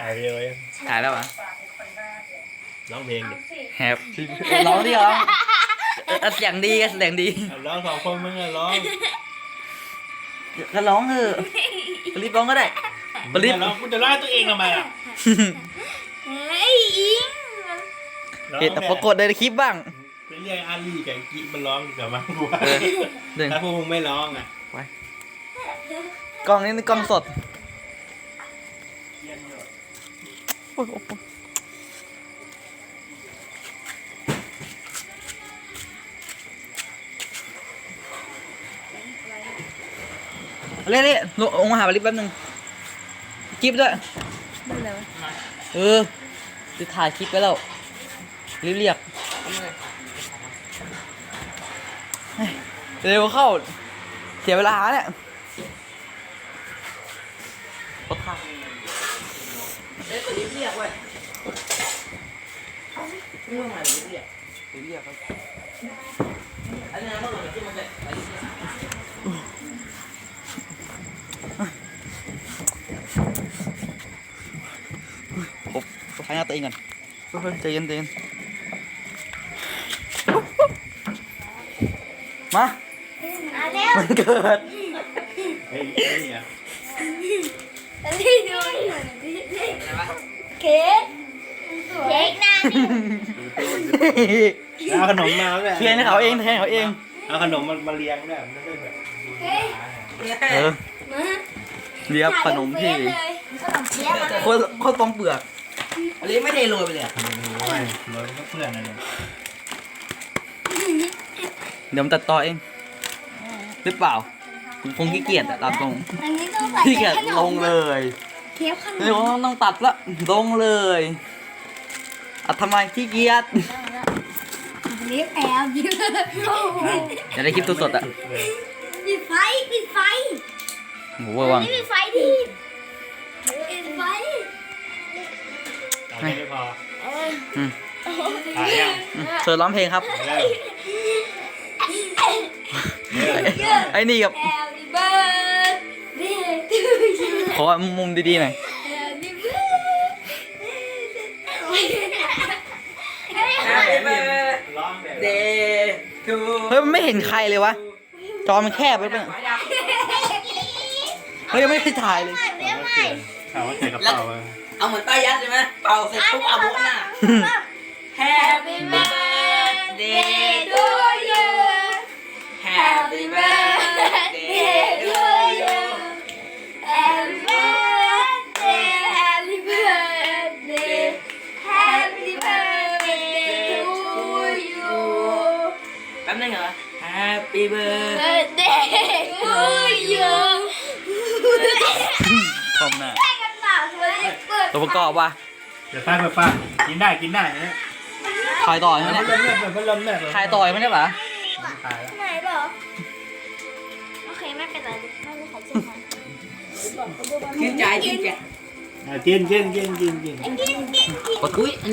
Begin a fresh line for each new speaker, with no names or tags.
ถ่ายวิดีโอยัง
ถ่ายแล้วเหรอ
ร้องเพลงดิ
แฮปร้องดิร้องเออเสียงดีเสียงดี
เอาร้องสองคนมึงอะร้อง
ก็ร้องเถอะรีบร้องก็ได้
มึงอะร้องกูจะร้องตัวเองทำไมอะ
เฮ้ยอิง
ร้อง
เห็นแต่ปรากฏในคลิปบ้าง
ไปเรียกอาลีกับกิ๊กมันร้องดีกว่ามั้งกูว่า
เออเดิน
ถ้าพวกมึงไม่ร้องอะ
กล้องนี้นี่กล้องสดโอ้ยโอ้ย เล่เล่ลงลงมาหาบริบแป๊บนึงคลิปด้วย
ดูเลยว
เออจะถ่ายคลิปไว้แล้วรีบเรียกเร็วเข้า เสียเวลาเนี่ยรถทาง เอ้ยก็รีบเรียกเว้ยเรื่องอะไรรีบเรียกรีบเรียกครับอันนี้นะเมื่อก่อนที่มันจะไปรีบเรียกผมผมพายหน้าตัวเองก่อนเฮ้ยใจเย็นใจเย็นมา
อะเร็ว
มันเกิด
เฮ้ยไอ้นี่อะ
อั นนี้ดูเค้กเค้กหน้านี่
เอาขนมมาด้วย
เทียนให้เขาเองแทนเขาเอง
เอาขนมมันมาเลี้ยงด้วยมันไม่ได้แบบ
เฮ้ย
เออ
มา
เรียบขนมที่
ถ่ายรูปเฟซเลยขนมเปี๊ยะมา
โคตรโคตรปองเปลือกอันนี้ไม่เทโรยไปเลยอะ
โอ้ยรถก็เพื่อนนั่นเลย
เดี๋ยวมันตัดต่อเองหรือเปล่า ผมคงขี้เกียจอะตัดตรง
อันนี้ต้องใส่
ขี้เกียจ
ขน
ล
ม
งเลย
เค้กขน
เดี๋ยว
ม
ต้องตัดละลงเลยอะทำไมขี้เกียจ
อันนี้แอบยิ้ม
อยากได้คลิปสดๆอะ
ปิดไฟปิดไฟ
โหเวอร์วัง
นี่ปิดไฟดิปิดไฟ
เอาแค่นี้พอ
เออ
อืม
ถ่ายยัง
อืมเชิญร้องเพลงครับ
เริ่มเริ่ม
ไอ้นี่กับ
Happy birthday to you
ขอมุมดีๆหน่อย
Happy birthday
ร้องแบบ
เฮ้ยมันไม่เห็นใครเลยวะ จอมันแคบไปปะเนี่ยเฮ้ยยังไม่ได้ถ่ายเลย
เรียกใหม่
ถามว่าใส่กระเป๋าอะ
เอาเหมือนป้ายัดใช่ไหมเป่าเสร็จปุ๊บเอาบุหน้า
Happy birthday to you Happy birthday
ป๊บนึงเหรอ Happy birthday
birthday to you
ชมหน้า
ได้กันเปล่าเฮ้ยเปิด
ตัวประกอบว่ะ
เดี๋ยวป้าเปิดป้ากินได้กินได้นะ
ถ่ายต่อ
เปิ
ใช่
ด
ไหม
พัดล
เนี่ย
มเนี่ยเปิดพัดลมเนี่ย
ถ่ายต่อไม่ได้ปะ
ถ่ายแล้ว
ไหนเหรอโอเคไม่เป็นไรไม่มีใครเชื่อมัน
ชื่นใจชื่นใจ
อะกินกินกินกินกิน
กินกินกิน
ปะกุ้ย